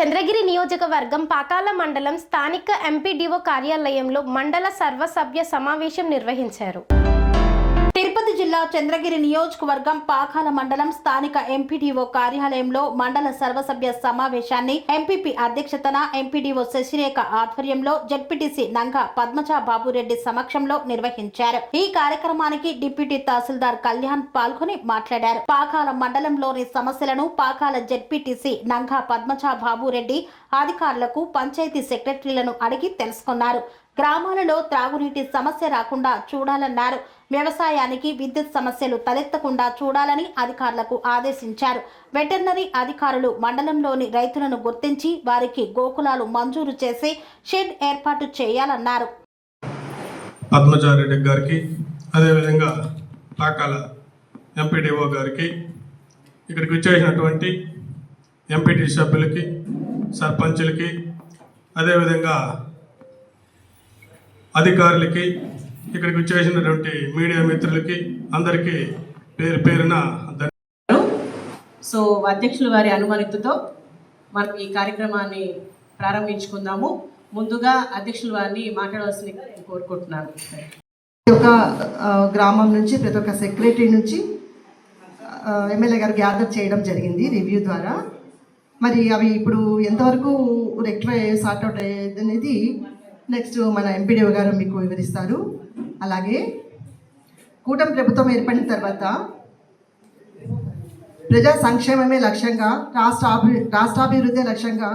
చంద్రగిరి నియోజకవర్గం పాకాల మండలం స్థానిక ఎంపీడీఓ కార్యాలయంలో మండల సర్వసభ్య సమావేశం నిర్వహించారు. తిరుపతి జిల్లా చంద్రగిరి నియోజకవర్గం పాకాల మండలం స్థానిక ఎంపీడీఓ కార్యాలయంలో మండల సర్వసభ్య సమావేశాన్ని ఎంపీపీ అధ్యక్షతన ఎంపీడీఓ శశిరేఖ ఆధ్వర్యంలో జడ్పీటీసీ నంగ పద్మజా బాబురెడ్డి సమక్షంలో నిర్వహించారు. ఈ కార్యక్రమానికి డిప్యూటీ తహసీల్దార్ కళ్యాణ్ పాల్గొని మాట్లాడారు. పాకాల మండలంలోని సమస్యలను పాకాల జడ్పీటీసీ నంగ పద్మజా బాబురెడ్డి అధికారులకు పంచాయతీ సెక్రటరీలను అడిగి తెలుసుకున్నారు. గ్రామాలలో త్రాగునీటి సమస్య రాకుండా చూడాలన్నారు. వ్యవసాయానికి విద్యుత్ సమస్యలు తలెత్తకుండా చూడాలని అధికారులకు ఆదేశించారు. వెటర్నరీ అధికారులు మండలంలోని రైతులను గుర్తించి వారికి గోకులాలు మంజూరు చేసి షెడ్ ఏర్పాటు చేయాలన్నారు. పద్మచారెడ్డి గారికి అదేవిధంగా ఎంపీడీఓ గారికి ఇక్కడికి వచ్చేసినటువంటి ఎంపీటీ సభ్యులకి సర్పంచులకి అదేవిధంగా అధికారులకి ఇక్కడికి వచ్చేసినటువంటి మీడియా మిత్రులకి అందరికీ పేరు పేరున సో అధ్యక్షుల వారి అనుమతితో మనం ఈ కార్యక్రమాన్ని ప్రారంభించుకుందాము. ముందుగా అధ్యక్షుల వారిని మాట్లాడవలసింది కోరుకుంటున్నాను. ప్రతి ఒక్క గ్రామం నుంచి ప్రతి ఒక్క సెక్రటరీ నుంచి ఎమ్మెల్యే గారు గ్యాదర్ చేయడం జరిగింది రివ్యూ ద్వారా. మరి అవి ఇప్పుడు ఎంతవరకు రెక్టిఫై సార్ట్అవుట్ అయ్యేది అనేది నెక్స్ట్ మన ఎంపీడీఓ గారు మీకు వివరిస్తారు. అలాగే కూటమి ప్రభుత్వం ఏర్పడిన తర్వాత ప్రజా సంక్షేమమే లక్ష్యంగా రాష్ట్ర అభి రాష్ట్రాభివృద్ధి లక్ష్యంగా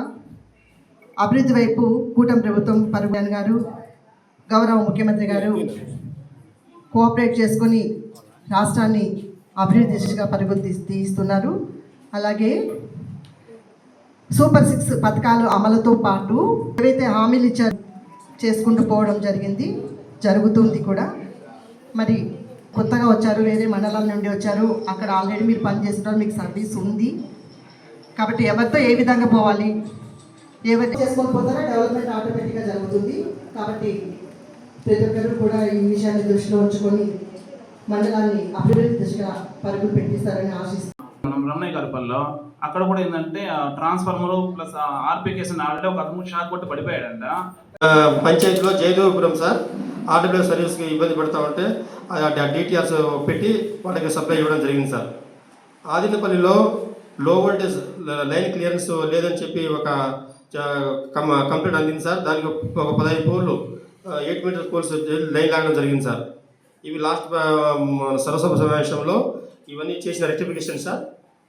అభివృద్ధి వైపు కూటమి ప్రభుత్వం పరుగు గారు గౌరవ ముఖ్యమంత్రి గారు కోఆపరేట్ చేసుకొని రాష్ట్రాన్ని అభివృద్ధి దిశగా పరుగులు తీస్తున్నారు. అలాగే సూపర్ సిక్స్ పథకాలు అమలుతో పాటు ఏవైతే హామీలు ఇచ్చారు చేసుకుంటూ పోవడం జరిగింది. జరుగుతుంది కూడా. మరి కొత్తగా వచ్చారు వేరే మండలాల నుండి వచ్చారు. అక్కడ ఆల్రెడీ మీరు పని చేస్తున్నారు మీకు సర్వీస్ ఉంది. కాబట్టి ఎవరితో ఏ విధంగా పోవాలి? ఎవరు చేసుకొని పోతారో డెవలప్మెంట్ ఆటోమేటిక్గా జరుగుతుంది. కాబట్టి ప్రతి ఒక్కరూ కూడా ఈ విషయాన్ని దృష్టిలో ఉంచుకొని మండలాన్ని అభివృద్ధి దిశగా పరుగులు పెట్టిస్తారని ఆశిస్తున్నాం. మనం రమణయ్య గారిపల్లిలో అక్కడ కూడా ఏంటంటే ట్రాన్స్ఫార్మర్ ప్లస్ ఆర్పికేషన్ ఆల్రెడీ ఒక అతను షాక్ కొట్టి పడిపోయాడంట. పంచాయతీలో జయదేవపురం సార్ ఆర్డబ్ల్యూ సర్వీస్కి ఇబ్బంది పడతా ఉంటే డిటిఆర్స్ పెట్టి వాళ్ళకి సప్లై ఇవ్వడం జరిగింది సార్. ఆదినపల్లిలో లో వోల్టేజ్ లైన్ క్లియరెన్స్ లేదని చెప్పి ఒక చ- కంప్లైంట్ అందింది సార్. దానికి ఒక పదహైదు పోర్లు ఎయిట్ మీటర్ పోల్స్ లైన్ లాగడం జరిగింది సార్. ఇవి లాస్ట్ సర్వసభ సమావేశంలో ఇవన్నీ చేసిన రెక్టిఫికేషన్ సార్.